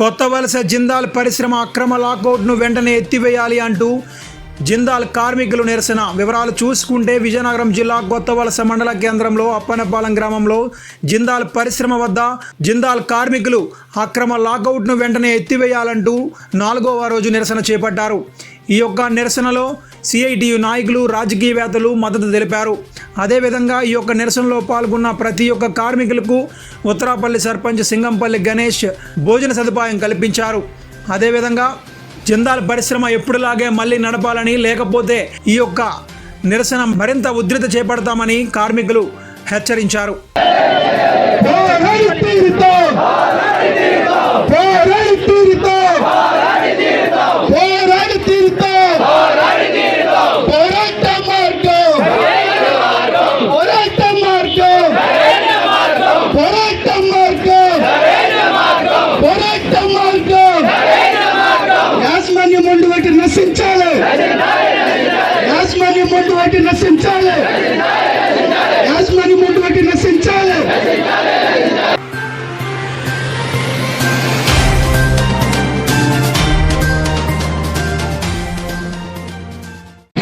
కొత్త వలస జిందాల్ పరిశ్రమ అక్రమ లాకౌట్ను వెంటనే ఎత్తివేయాలి అంటూ జిందాల్ కార్మికులు నిరసన. వివరాలు చూసుకుంటే విజయనగరం జిల్లా కొత్త వలస మండల కేంద్రంలో అప్పనపాలెం గ్రామంలో జిందాల్ పరిశ్రమ వద్ద జిందాల్ కార్మికులు అక్రమ లాకౌట్ను వెంటనే ఎత్తివేయాలంటూ నాలుగవ రోజు నిరసన చేపట్టారు. ఈ యొక్క నిరసనలో సిఐటియు నాయకులు రాజకీయవేత్తలు మద్దతు తెలిపారు. అదేవిధంగా ఈ యొక్క నిరసనలో పాల్గొన్న ప్రతి ఒక్క కార్మికులకు ఉత్తరాపల్లి సర్పంచ్ సింగంపల్లి గణేష్ భోజన సదుపాయం కల్పించారు. అదేవిధంగా జిందాల్ పరిశ్రమ ఎప్పుడులాగే మళ్ళీ నడపాలని లేకపోతే ఈ యొక్క నిరసన మరింత ఉధృత చేపడతామని కార్మికులు హెచ్చరించారు.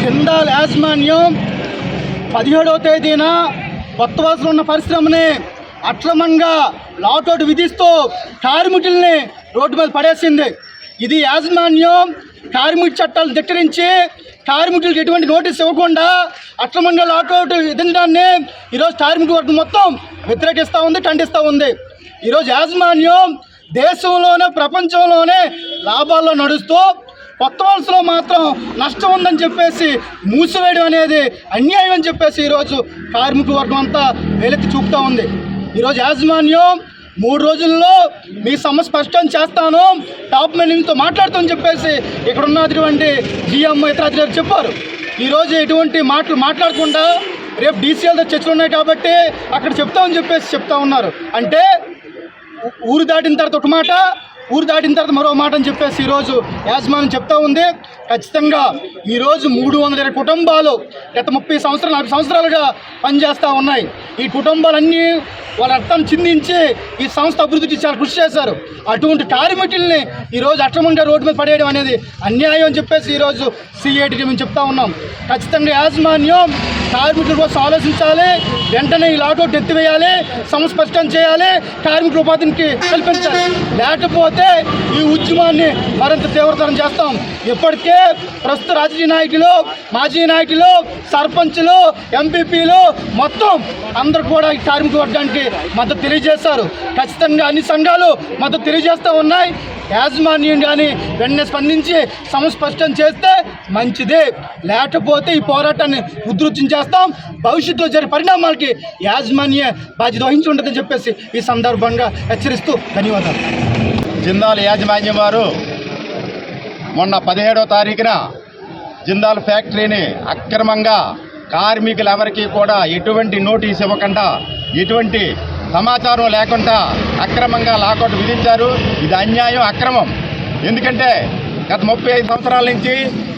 జిందాల్ యాజమాన్యం పదిహేడవ తేదీన కొత్త ఉన్న పరిశ్రమని అక్రమంగా లాకౌట్ విధిస్తూ కార్మికుల్ని రోడ్డు మీద పడేసింది. ఇది యాజమాన్యం కార్మిక చట్టాలు ధిక్కరించి కార్మికులకు ఎటువంటి నోటీస్ ఇవ్వకుండా అక్రమంగా లాకౌట్ విధించడాన్ని ఈరోజు కార్మిక వర్గం మొత్తం వ్యతిరేకిస్తూ ఉంది ఖండిస్తూ ఉంది. ఈరోజు యాజమాన్యం దేశంలోనే ప్రపంచంలోనే లాభాల్లో నడుస్తూ కొత్త వలసలో మాత్రం నష్టం ఉందని చెప్పేసి మూసివేయడం అనేది అన్యాయం అని చెప్పేసి ఈరోజు కార్మిక వర్గం అంతా వేలెత్తి చూపుతూ ఉంది. ఈరోజు యాజమాన్యం మూడు రోజుల్లో మీ సమస్య స్పష్టం చేస్తాను టాప్ మేనేజ్మెంట్తో మాట్లాడుతామని చెప్పేసి ఇక్కడ ఉన్నటువంటి జిఎం ఇతర అధికారులు చెప్పారు. ఈరోజు ఎటువంటి మాటలు మాట్లాడకుండా రేపు డీసీఎల్తో చర్చలు ఉన్నాయి కాబట్టి అక్కడ చెప్తామని చెప్పేసి చెప్తా ఉన్నారు. అంటే ఊరు దాటిన తర్వాత ఒక మాట ఊరు దాటిన తర్వాత మరో మాట అని చెప్పేసి ఈరోజు యాజమాన్యం చెప్తా ఉంది. ఖచ్చితంగా ఈరోజు మూడు వందల ఇరవై కుటుంబాలు గత ముప్పై సంవత్సరాలు నలభై సంవత్సరాలుగా పనిచేస్తూ ఉన్నాయి. ఈ కుటుంబాలన్నీ వాళ్ళ అర్థం చిందించి ఈ సంస్థ అభివృద్ధికి చాలా కృషి చేశారు. అటువంటి కార్మికుల్ని ఈరోజు అక్రమంగా రోడ్డు మీద పడేయడం అనేది అన్యాయం అని చెప్పేసి ఈరోజు సిఐటికి మేము చెప్తా ఉన్నాం. ఖచ్చితంగా యాజమాన్యం కార్మికుల కోసం ఆలోచించాలి. వెంటనే ఈ లాకౌట్ ఎత్తివేయాలి. సంస్పష్టం చేయాలి. కార్మికుల ఉపాధికి కల్పించాలి. లేకపోతే ఈ ఉద్యమాన్ని మరింత తీవ్రతరం చేస్తాం. ఇప్పటికే ప్రస్తుత రాజకీయ నాయకులు మాజీ నాయకులు సర్పంచ్లు ఎంపీపీలు మొత్తం అందరూ కూడా ఈ కార్మిక వర్గానికి మద్దతు తెలియజేశారు. ఖచ్చితంగా అన్ని సంఘాలు మద్దతు తెలియజేస్తూ ఉన్నాయి. యాజమాన్యం కానీ వెంటనే స్పందించి సంస్పష్టం చేస్తే మంచిదే. లేకపోతే ఈ పోరాటాన్ని ఉధృతం చేస్తాం. భవిష్యత్తులో జరిగే పరిణామాలకి యాజమాన్య బాధ్యత వహించి ఉంటుందని చెప్పేసి ఈ సందర్భంగా హెచ్చరిస్తూ ధన్యవాదాలు. జిందాల్ యాజమాన్యం వారు మొన్న పదిహేడో తారీఖున జిందాల్ ఫ్యాక్టరీని అక్రమంగా కార్మికులెవరికీ కూడా ఎటువంటి నోటీస్ ఇవ్వకుండా ఎటువంటి సమాచారం లేకుండా అక్రమంగా లాకౌట్ విధించారు. ఇది అన్యాయం అక్రమం. ఎందుకంటే గత ముప్పై ఐదు సంవత్సరాల నుంచి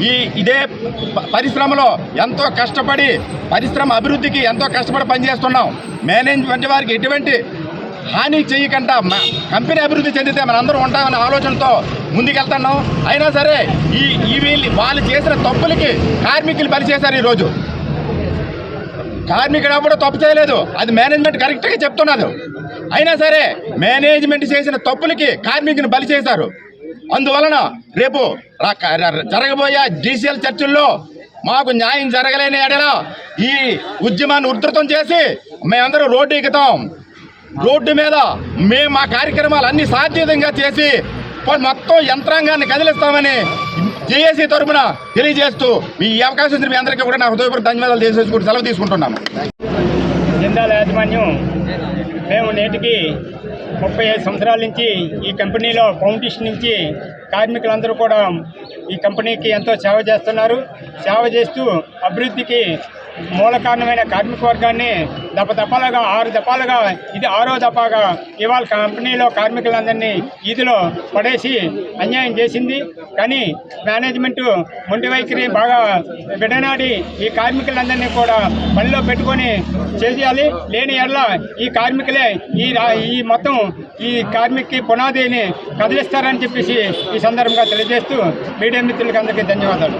ఈ ఇదే పరిశ్రమలో ఎంతో కష్టపడి పరిశ్రమ అభివృద్ధికి ఎంతో కష్టపడి పనిచేస్తున్నాం. మేనేజ్మెంట్ వారికి ఎటువంటి హాని చేయకుండా కంపెనీ అభివృద్ధి చెందితే మనందరం ఉంటామనే ఆలోచనతో ముందుకెళ్తున్నాం. అయినా సరే ఈ ఈ వీళ్ళు వాళ్ళు చేసిన తప్పులకి కార్మికులు బలి చేశారు ఈరోజు. కార్మికుడు ఎప్పుడూ తప్పు చేయలేదు. అది మేనేజ్మెంట్ కరెక్ట్గా చెప్తున్నారు అయినా సరే మేనేజ్మెంట్ చేసిన తప్పులకి కార్మికుని బలి చేశారు. అందువలన రేపు జరగబోయే డీసీఎల్ చర్చల్లో మాకు న్యాయం జరగలేని ఎడల ఈ ఉద్యమాన్ని ఉధృతం చేసి మేమందరం రోడ్డు ఎక్కుతాం రోడ్డు మీద మేము మా కార్యక్రమాలు అన్ని సాధ్యతంగా చేసి మొత్తం యంత్రాంగాన్ని కదిలిస్తామని జేఏసీ తరపున తెలియజేస్తూ మీ ఈ అవకాశం ఇచ్చిన మీ అందరికీ కూడా నా హృదయపూర్వక ధన్యవాదాలు తెలియజేసుకుంటూ సెలవు తీసుకుంటున్నాను జిందాల యాజమాన్యం మేము నేటికి ముప్పై ఐదు సంవత్సరాల నుంచి ఈ కంపెనీలో ఫౌండేషన్ నుంచి కార్మికులందరూ కూడా ఈ కంపెనీకి ఎంతో సేవ చేస్తున్నారు. సేవ చేస్తూ అభివృద్ధికి మూల కారణమైన కార్మిక వర్గాన్ని దప దపాలుగా ఆరు దపాలుగా ఇది ఆరో దపాగా ఇవాళ కంపెనీలో కార్మికులందరినీ ఇదిలో పడేసి అన్యాయం చేసింది. కానీ మేనేజ్మెంట్ మొండి వైఖరి బాగా విడనాడి ఈ కార్మికులందరినీ కూడా పనిలో పెట్టుకొని చేయాలి. లేని ఎడల ఈ కార్మికులే ఈ ఈ మొత్తం ఈ కార్మిక పునాదిని కదిలిస్తారని చెప్పేసి ఈ సందర్భంగా తెలియజేస్తూ మీడియా మిత్రులకి అందరికీ ధన్యవాదాలు.